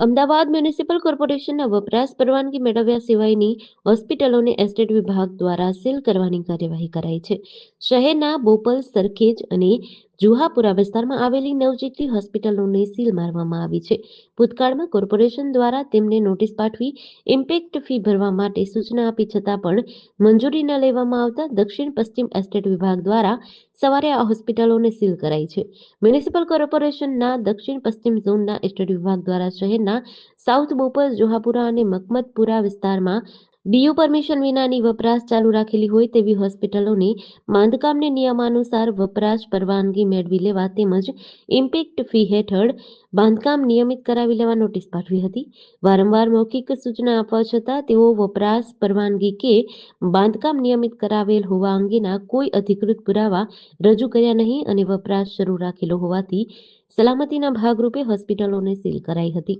Ahmedabad municipal કોર્પોરેશનના વપરાશ પરવાનગી મેળવ્યા સિવાયની હોસ્પિટલોને એસ્ટેટ વિભાગ દ્વારા સીલ કરવાની કાર્યવાહી કરાઈ છે. શહેરના બોપલ, સરખેજ અને જુહાપુરા વિસ્તારમાં આવેલી નવ હોસ્પિટલોને સીલ મારવામાં આવી છે. ભૂતકાળમાં કોર્પોરેશન દ્વારા તેમને નોટિસ પાઠવી ઇમ્પેક્ટ ફી ભરવા માટે સૂચના આપી છતાં પણ મંજૂરી ન લેવામાં આવતા દક્ષિણ પશ્ચિમ એસ્ટેટ વિભાગ દ્વારા સવારે આ હોસ્પિટલોને સીલ કરાઈ છે. મ્યુનિસિપલ કોર્પોરેશનના દક્ષિણ પશ્ચિમ ઝોનના એસ્ટેટ વિભાગ દ્વારા શહેરના સાઉથ બોપર જોહાપુરા અને મકમતપુરા વિસ્તારમાં બીયુ પરમિશન વિનાની વપરાશ ચાલુ રાખેલી હોય તેવી હોસ્પિટલોની બાંધકામની નિયમાનુસાર વપરાશ પરવાનગી મેળવી લેવા તેમજ ઇમ્પેક્ટ ફી હેઠળ બાંધકામ નિયમિત કરાવી લેવા નોટિસ પાઠવી હતી. વારંવાર મૌખિક સૂચના આપવા છતાં તેઓ વપરાશ પરવાનગી કે બાંધકામ નિયમિત કરાવેલ હોવા અંગેના કોઈ અધિકૃત પુરાવા રજૂ કર્યા નહીં અને વપરાશ શરૂ રાખેલો હોવાથી સલામતીના ભાગરૂપે હોસ્પિટલોને સીલ કરાઈ હતી.